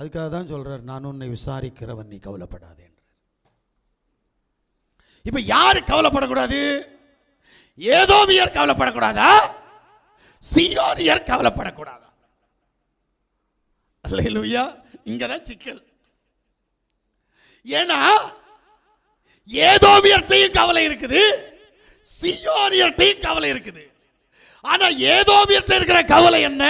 அதுக்காக தான் சொல்கிறார் நான் உன்னை விசாரிக்கிறவன் நீ கவலைப்படாதே என்றார். இப்போ யார் கவலைப்படக்கூடாது? ஏதோமியர் கவலைப்படக்கூடாதா? சியோனியர் கவலைப்படக்கூடாதா? அல்லேலூயா இங்க தான் சிக்கல். ஏன்னா ஏதோமியர்ட்டையும் கவலை இருக்குது சியோனியர்ட்டையும் கவலை இருக்குது. ஆனா ஏதோமியர்ட்ட இருக்கிற கவலை என்ன?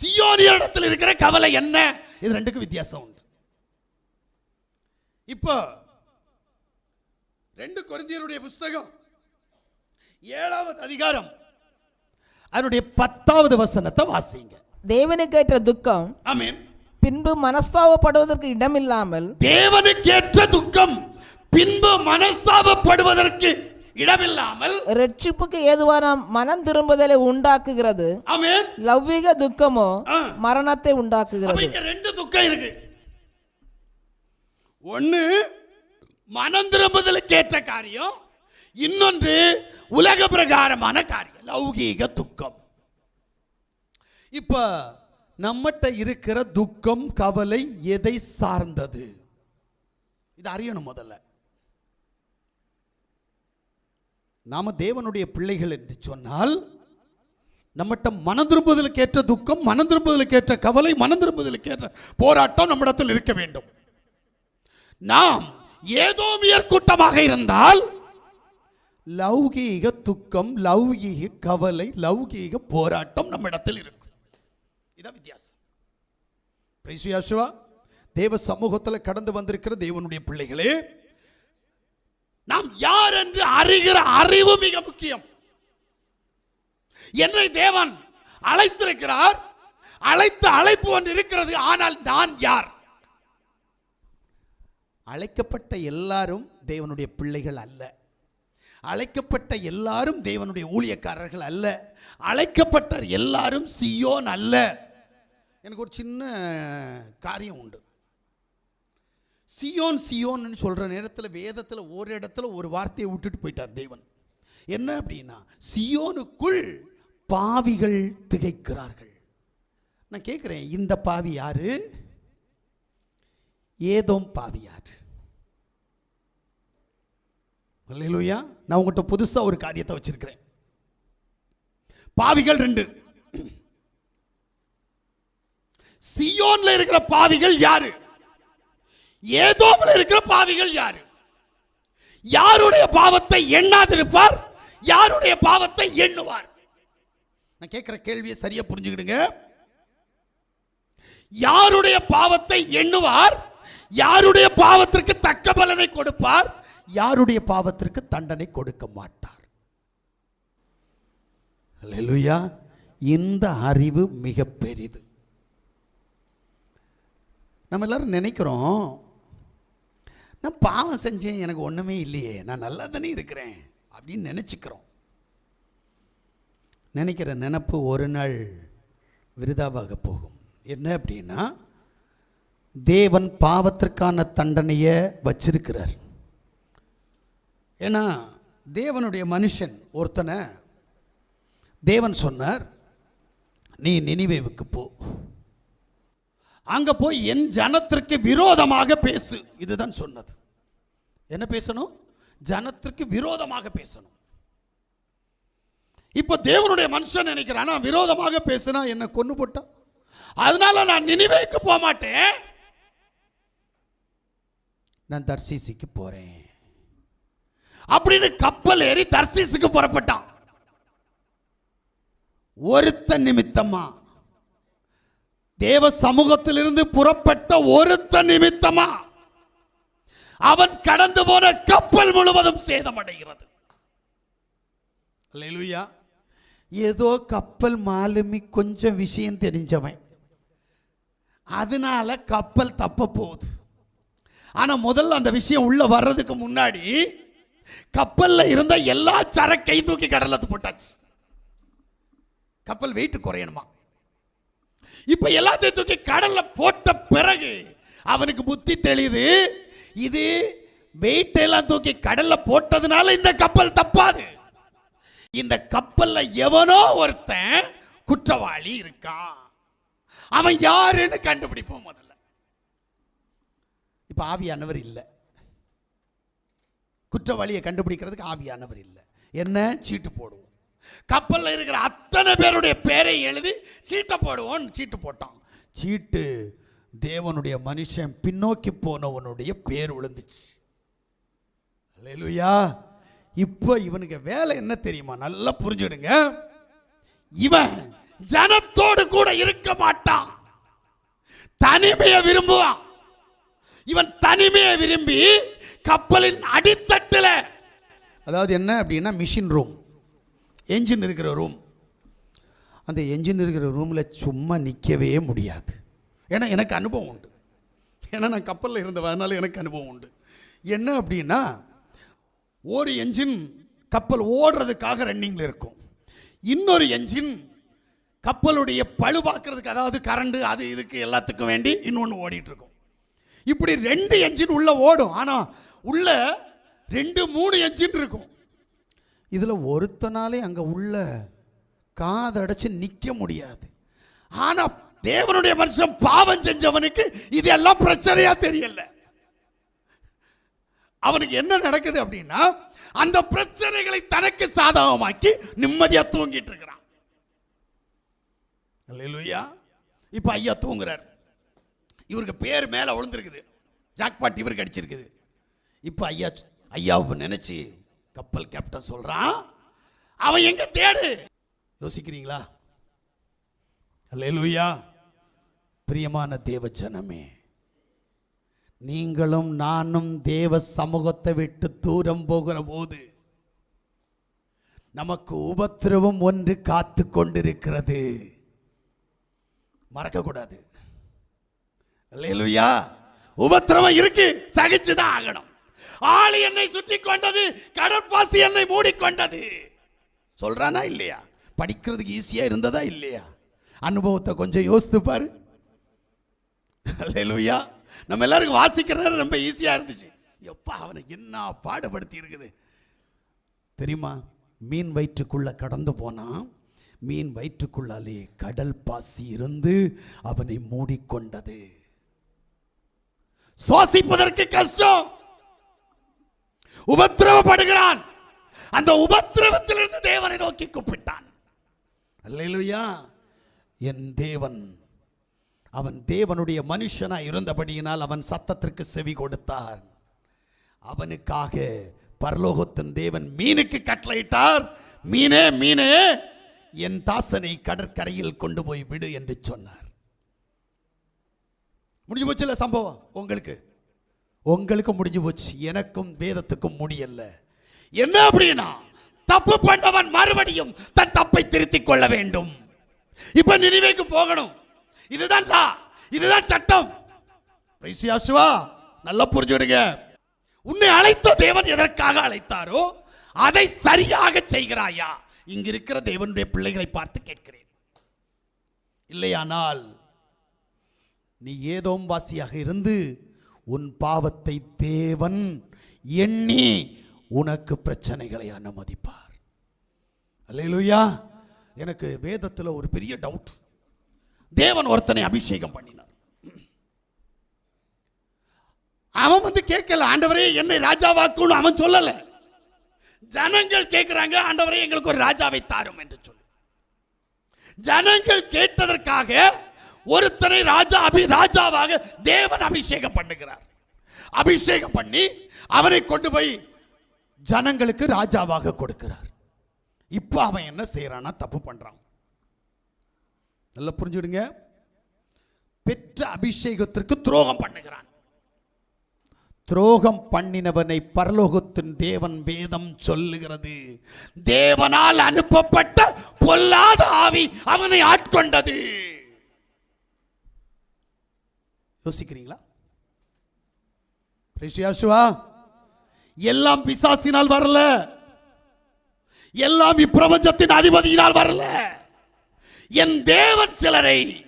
சியோனியரிடத்தில் இருக்கிற கவலை என்ன? இது ரெண்டுக்கும் வித்தியாசம் உண்டு. இப்போ ரெண்டு கொரிந்தியருடைய புஸ்தகம் ஏழாவது அதிகாரம் அதனுடைய பத்தாவது வசனத்தை வாசிங்க. தேவனுக்கேற்ற துக்கம் ஆமென். பின்பு மனஸ்தாபப்படுவதற்கு இடமில்லாமல் தேவனுக்கேற்ற துக்கம் பின்பு மனஸ்தாபப்படுவதற்கு இடமில்லாமல் ரட்சிப்புக்கு ஏதுவான மனம் திரும்புதலை உண்டாக்குகிறது. ஆமென். லௌவிக துக்கமோ. மரணத்தை உண்டாக்குகிறது. இங்க ரெண்டு துக்கம் இருக்கு. ஒண்ணு மனம் திரும்புதலுக்கு ஏற்ற காரியம். இன்னொன்று உலக பிரகாரமான காரியம் லௌகீக துக்கம். இப்ப நம்மகிட்ட இருக்கிற துக்கம் கவலை எதை சார்ந்தது? இது அறியணும் முதல்ல. நாம தேவனுடைய பிள்ளைகள் என்று சொன்னால் நம்மகிட்ட மனம் திரும்புவதற்கு ஏற்ற துக்கம் மனம் திரும்புதலுக்கு ஏற்ற கவலை மனம் திரும்புவதற்கு ஏற்ற போராட்டம் நம்மிடத்தில் இருக்க வேண்டும். நாம் ஏதோ கூட்டமாக இருந்தால் லௌகீக துக்கம் லௌகீக கவலை லௌகீக போராட்டம் நம்மிடத்தில் இருக்கும். இதான் வித்தியாசம். தேவ சமூகத்தில் கடந்து வந்திருக்கிற தேவனுடைய பிள்ளைகளே நாம் யார் என்று அறிகிற அறிவு மிக முக்கியம். என்னை தேவன் அழைத்திருக்கிறார் அழைத்த அழைப்பு ஒன்று இருக்கிறது ஆனால் நான் யார்? அழைக்கப்பட்ட எல்லாரும் தேவனுடைய பிள்ளைகள் அல்ல. அழைக்கப்பட்ட எல்லாரும் தேவனுடைய ஊழியக்காரர்கள் அல்ல. அழைக்கப்பட்ட எல்லாரும் சியோன் அல்ல. எனக்கு ஒரு சின்ன காரியம் உண்டு. சியோன் சியோன்னு சொல்கிற நேரத்தில் வேதத்தில் ஒரு இடத்துல ஒரு வார்த்தையை விட்டுட்டு போயிட்டார் தேவன். என்ன அப்படின்னா சியோனுக்குள் பாவிகள் திகைக்கிறார்கள். நான் கேட்குறேன் இந்த பாவி யாரு? ஏதோம் பாவி யார்? இல்லையா நான் உங்கள்கிட்ட புதுசாக ஒரு காரியத்தை வச்சிருக்கிறேன். பாவிகள் ரெண்டு. சியோன்ல இருக்கிற பாவிகள் யாரு? ஏதோமில் இருக்கிற பாவிகள் யாரு? யாருடைய பாவத்தை எண்ணாதிருப்பார்? யாருடைய பாவத்தை எண்ணுவார்? நான் கேட்கிற கேள்வியை சரியா புரிஞ்சுக்கிடுங்க. யாருடைய பாவத்தை எண்ணுவார்? யாருடைய பாவத்திற்கு தக்க பலனை கொடுப்பார்? யாருடைய பாவத்திற்கு தண்டனை கொடுக்க மாட்டார். இந்த அறிவு மிக பெரிது நம்ம எல்லாரும் நினைக்கிறோம் நான் பாவம் செஞ்சேன் எனக்கு ஒன்றுமே இல்லையே. நான் நல்லா தானே இருக்கிறேன் அப்படின்னு நினச்சிக்கிறோம். நினைக்கிற நினப்பு ஒரு நாள் விருதாவாக போகும். என்ன அப்படின்னா தேவன் பாவத்திற்கான தண்டனையை வச்சிருக்கிறார். ஏன்னா தேவனுடைய மனுஷன் ஒருத்தனை தேவன் சொன்னார் நீ நினைவேவுக்கு போ. அங்கே போய் என் ஜனத்திற்கு விரோதமாக பேசு. இதுதான் சொன்னது. என்ன பேசணும்? ஜனத்திற்கு விரோதமாக பேசணும். இப்போ தேவனுடைய மனுஷன் நினைக்கிறான் நான் விரோதமாக பேசினா என்னை கொண்டு போட்டான் அதனால நான் நினைவேக்கு போக மாட்டேன். நான் தர்சீசிக்கு போறேன். அப்படின்னு கப்பல் ஏறி தர்சீசுக்கு புறப்பட்டான். ஒருத்த நிமித்தமா தேவ சமூகத்திலிருந்து புறப்பட்ட ஒருத்த நிமித்தமா அவன் கடந்து போன கப்பல் முழுவதும் சேதமடைகிறது. லெலுயா ஏதோ கப்பல் மாலுமி கொஞ்சம் விஷயம் தெரிஞ்சவன். அதனால கப்பல் தப்ப போகுது. ஆனா முதல்ல அந்த விஷயம் உள்ள வர்றதுக்கு முன்னாடி கப்பல்ல இருந்த எல்லா சரக்கையும் தூக்கி கடலத்து போட்டாச்சு. கப்பல் வெயிட் குறையணுமா? இப்ப எல்லாத்தையும் தூக்கி கடல்ல போட்ட பிறகு அவனுக்கு புத்தி தெளியுது. இது வெயிட் எல்லாம் தூக்கி கடல்ல போட்டதுனால இந்த கப்பல் தப்பாது. இந்த கப்பல்ல எவனோ ஒருத்தன் குற்றவாளி இருக்கான் அவன் யாருன்னு கண்டுபிடிப்போம் முதல்ல. இப்போ ஆவியானவர் இல்லை. குற்றவாளியை கண்டுபிடிக்கிறதுக்கு ஆவியானவர் இல்லை. என்ன? சீட்டு போடுவோம். கப்பலில் இருக்கிற அத்தனை பேருடைய பேரை எழுதி சீட்டை போடுவோன்னு சீட்டு போட்டான். சீட்டு தேவனுடைய மனுஷன் பின்னோக்கி போனவனுடைய பேர் விழுந்துச்சு. அல்லேலூயா. இப்போ இவனுக்கு வேலை என்ன தெரியுமா? நல்லா புரிஞ்சுடுங்க. இவன் ஜனத்தோடு கூட இருக்க மாட்டான். தனிமையை விரும்புவான். இவன் தனிமையை விரும்பி கப்பலின் அடித்தட்டில் அதாவது என்ன அப்படின்னா மிஷின் ரூம் என்ஜின் இருக்கிற ரூம் அந்த என்ஜின் இருக்கிற ரூமில் சும்மா நிற்கவே முடியாது. ஏன்னா எனக்கு அனுபவம் உண்டு. ஏன்னா நான் கப்பலில் இருந்தவன் அதனால் எனக்கு அனுபவம் உண்டு. என்ன அப்படின்னா ஒரு என்ஜின் கப்பல் ஓடுறதுக்காக ரன்னிங்கில் இருக்கும். இன்னொரு என்ஜின் கப்பலுடைய பழு பார்க்கறதுக்கு அதாவது கரண்டு அது இதுக்கு எல்லாத்துக்கும் வேண்டி இன்னொன்று ஓடிட்டுருக்கும் இப்படி ரெண்டு என்ஜின் உள்ளே ஓடும். ஆனால் உள்ள ரெண்டு மூணு என்ஜின் இருக்கும். இதில் ஒருத்தனாலே அங்கே உள்ள காதடைச்சு நிற்க முடியாது. ஆனால் தேவனுடைய மனுஷன் பாவம் செஞ்சவனுக்கு இது எல்லாம் பிரச்சனையாக தெரியல. அவனுக்கு என்ன நடக்குது அப்படின்னா அந்த பிரச்சனைகளை தனக்கு சாதகமாக்கி நிம்மதியாக தூங்கிட்டு இருக்கிறான். இல்லையா இப்போ ஐயா தூங்குறார். இவருக்கு பேர் மேலே விழுந்திருக்குது. ஜாக்பாட் இவருக்கு அடிச்சிருக்குது. இப்போ ஐயா ஐயாவை நினச்சி கப்பல் கேப்டன் சொல்றான். அவன் எங்க தேடு? யோசிக்கிறீங்களா? அல்லேலூயா. பிரியமான தேவ ஜனமே நீங்களும் நானும் தேவ சமூகத்தை விட்டு தூரம் போகிற போது நமக்கு உபத்திரவம் ஒன்று காத்து கொண்டிருக்கிறது. மறக்கக்கூடாது அல்லேலூயா. உபத்திரவம் இருக்கு சகிச்சுதான் ஆகணும். ஆளி என்னை சுற்றி கொண்டது கடற்பாசி என்னை மூடிக்கொண்டது. சொல்றானா இல்லையா? படிக்கிறதுக்கு ஈஸியா இருந்ததா இல்லையா? அனுபவத்தை கொஞ்சம் யோசித்து பாரு. லூயா நம்ம எல்லாருக்கும் வாசிக்கிறது ரொம்ப ஈஸியா இருந்துச்சு. எப்பா அவனை என்ன பாடுபடுத்தி இருக்குது? தெரியுமா? மீன் வயிற்றுக்குள்ள கடந்து போனான் மீன் வயிற்றுக்குள்ளாலே கடல் பாசி இருந்து அவனை மூடிக்கொண்டது. சுவாசிப்பதற்கு கஷ்டம். உபத்திரவப்படுகிறான். அந்த உபத்திரவத்திலிருந்து தேவனை நோக்கி கூப்பிட்டான். அல்லையா என் தேவன் அவன் தேவனுடைய மனுஷனாக இருந்தபடியினால் அவன் சத்தத்திற்கு செவி கொடுத்தான். அவனுக்காக பரலோகத்தின் தேவன் மீனுக்கு கட்டளையிட்டார். மீனே மீனே என் தாசனை கடற்கரையில் கொண்டு போய் விடு என்று சொன்னார். முடிஞ்சு போச்சுல சம்பவம் உங்களுக்கு? உங்களுக்கு முடிஞ்சு போச்சு. எனக்கும் வேதத்துக்கும் முடியல. என்ன அப்படின்னா தப்பு பண்ணவன் மறுபடியும் தன் தப்பை திருத்திக் கொள்ள வேண்டும். இப்ப நினைவேக்கு போகணும். இதுதான் லா இதுதான் சட்டம். Praise நல்லா புரிஞ்சுடுங்க உன்னை அழைத்த தேவன் எதற்காக அழைத்தாரோ அதை சரியாக செய்கிறாயா? இங்க இருக்கிற தேவனுடைய பிள்ளைகளை பார்த்து கேட்கிறேன். இல்லையானால் நீ ஏதோம் வாசியாக இருந்து உன் பாவத்தை தேவன் எண்ணி உனக்கு பிரச்சனைகளை அனுமதிப்பார். அல்லையிலுயா எனக்கு வேதத்தில் ஒரு பெரிய டவுட் தேவன் ஒருத்தனை அபிஷேகம் பண்ணினார். அவன் வந்து கேட்கல ஆண்டவரே என்னை ராஜாவாக்குன்னு அவன் சொல்லல. ஜனங்கள் கேட்கிறாங்க ஆண்டவரே எங்களுக்கு ஒரு ராஜாவை தாரும் என்று சொல்லி. ஜனங்கள் கேட்டதற்காக ஒருத்தனை ராஜா அபி ராஜாவாக தேவன் அபிஷேகம் பண்ணுகிறார். அபிஷேகம் பண்ணி அவனை கொண்டு போய் ஜனங்களுக்கு ராஜாவாக கொடுக்கிறார். இப்போ அவன் என்ன செய்யறானா தப்பு பண்றான். நல்லா புரிஞ்சுடுங்க. பெற்ற அபிஷேகத்திற்கு துரோகம் பண்ணுகிறான். துரோகம் பண்ணினவனை பரலோகத்தின் தேவன் வேதம் சொல்லுகிறது. தேவனால் அனுப்பப்பட்ட பொல்லாத ஆவி அவனை ஆட்கொண்டது. யோசிக்கிறீங்களா? Praise எல்லாம் பிசாசினால் வரல. எல்லாம் இப்பிரபஞ்சத்தின் அதிபதியினால் வரல. என் தேவன் சிலரை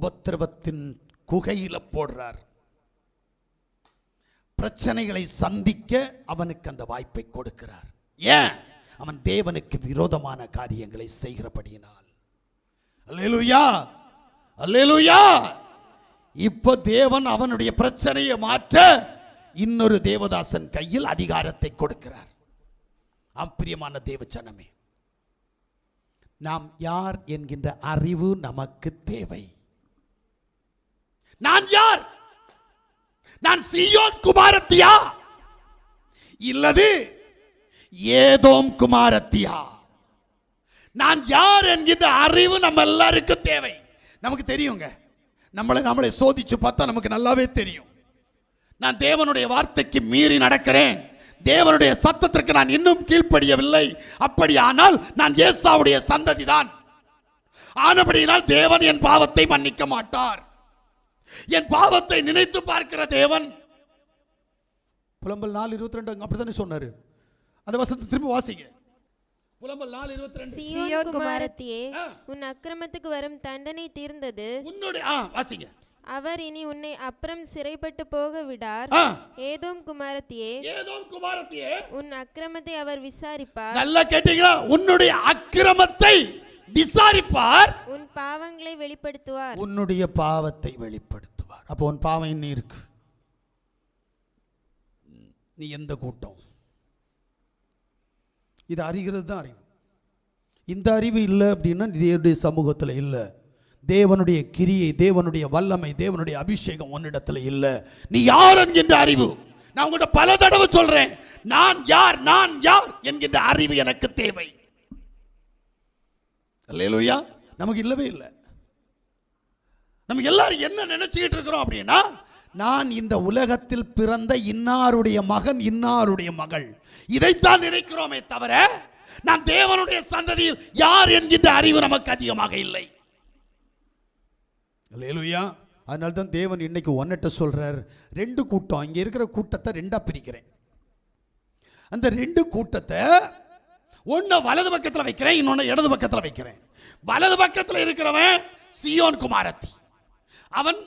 உபத்திரவத்தின் குகையில போடுறார். பிரச்சனைகளை சந்திக்க அவனுக்கு அந்த வாய்ப்பை கொடுக்கிறார். ஏன்? அவன் தேவனுக்கு விரோதமான காரியங்களை செய்கிறபடியினால். அல்லேலூயா! அல்லேலூயா! இப்போ தேவன் அவனுடைய பிரச்சனையை மாற்ற இன்னொரு தேவதாசன் கையில் அதிகாரத்தை கொடுக்கிறார். அப்பிரியமான தேவச்சனமே நாம் யார் என்கின்ற அறிவு நமக்கு தேவை. நான் யார்? நான் சியோன் குமாரத்தியா? இல்லது ஏதோம் குமாரத்தியா? நான் யார் என்கின்ற அறிவு நம்ம எல்லாருக்கும் தேவை. நமக்கு தெரியுங்க நம்மளை நம்மளை சோதிச்சு பார்த்தா நமக்கு நல்லாவே தெரியும். நான் தேவனுடைய வார்த்தைக்கு மீறி நடக்கிறேன். தேவனுடைய சத்தத்திற்கு நான் இன்னும் கீழ்ப்படியவில்லை. அப்படியானால் நான் ஏசாவுடைய சந்ததி தான் ஆனபடியினால் தேவன் என் பாவத்தை மன்னிக்க மாட்டார். என் பாவத்தை நினைத்து பார்க்கிற தேவன். புலம்பல் நாலு இருபத்தி ரெண்டு அப்படித்தானே சொன்னாரு. அந்த வசத்தை திரும்ப வாசிங்க. புலம்பல் நாலு இருபத்தி ரெண்டு சீயோன் குமாரத்தியே ஆ. உன் அக்கிரமத்துக்கு வரும் தண்டனை தீர்ந்தது. உன்னுடைய ஆ வாசிங்க. அவர் இனி உன்னை அப்புறம் சிறைப்பட்டு போக விடார் ஏதோம் குமாரத்தியே ஏதோ குமாரத்தியே. உன் அக்கிரமத்தை அவர் விசாரிப்பார். நல்லா கேட்டீங்களா? உன்னுடைய அக்கிரமத்தை விசாரிப்பார். உன் பாவங்களை வெளிப்படுத்துவார். உன்னுடைய பாவத்தை வெளிப்படுத்துவார். அப்போ உன் பாவம் இன்னும் இருக்கு? நீ எந்த கூட்டம்? இது அறிகிறது தான் அறிவு. இந்த அறிவு இல்லை அப்படின்னா தேவனுடைய சமூகத்தில் இல்லை. தேவனுடைய கிரியை தேவனுடைய வல்லமை தேவனுடைய அபிஷேகம் உன்னிடத்தில் இல்லை. நீ யார் என்கின்ற அறிவு? நான் உங்கள்கிட்ட பல தடவை சொல்கிறேன் நான் யார்? நான் யார் என்கின்ற அறிவு எனக்கு தேவை. அல்லேலூயா. நமக்கு இல்லவே இல்லை. நம்ம எல்லாரும் என்ன நினைச்சுக்கிட்டு இருக்கிறோம் அப்படின்னா நான் இந்த உலகத்தில் பிறந்த இன்னாருடைய மகன் இன்னாருடைய மகள். இதைத்தான் நினைக்கிறோமே தவிர நான் தேவனுடைய சந்ததியில் யார் என்கின்ற அறிவு நமக்கு அதிகமாக இல்லை. அல்லேலூயா. அதனால தான் தேவன் இன்னைக்கு ஒன்னிட்ட சொல்றார் ரெண்டு கூட்டம் இங்க இருக்கிற கூட்டத்தை ரெண்டா பிரிக்கிறேன். அந்த ரெண்டு கூட்டத்தை ஒன்னு வலது பக்கத்தில் வைக்கிறேன் இன்னொன்னு இடது பக்கத்தில் வைக்கிறேன். வலது பக்கத்தில் இருக்கிறவன் சியோன் குமாரத்தி. அவன்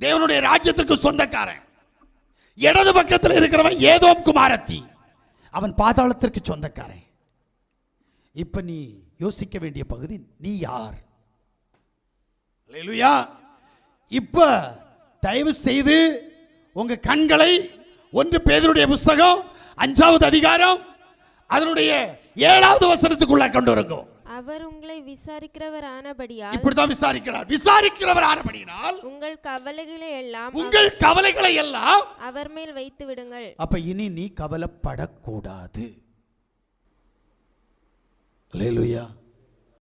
தேவனுடைய ராஜ்யத்திற்கு சொந்தக்காரன். இடது பக்கத்தில் இருக்கிறவன் ஏதோ குமாரத்தி. அவன் பாதாளத்திற்கு சொந்தக்காரன். இப்ப நீ யோசிக்க வேண்டிய பகுதி நீ யார்? அல்லேலூயா. இப்ப தயவு செய்து உங்க கண்களை ஒன்று பேதருடைய புஸ்தகம் அஞ்சாவது அதிகாரம் அதனுடைய ஏழாவது வசனத்துக்குள்ள கொண்டு வருங்க. அவர் உங்களை விசாரிக்கிறவர் ஆனபடியால் இப்படித்தான் விசாரிக்கிறார். விசாரிக்கிறவர் ஆனபடியினால் உங்கள் கவலைகளை எல்லாம் உங்கள் கவலைகளை எல்லாம் அவர் மேல் வைத்து விடுங்கள். அப்ப இனி நீ கவலைப்படக்கூடாது. அல்லேலூயா.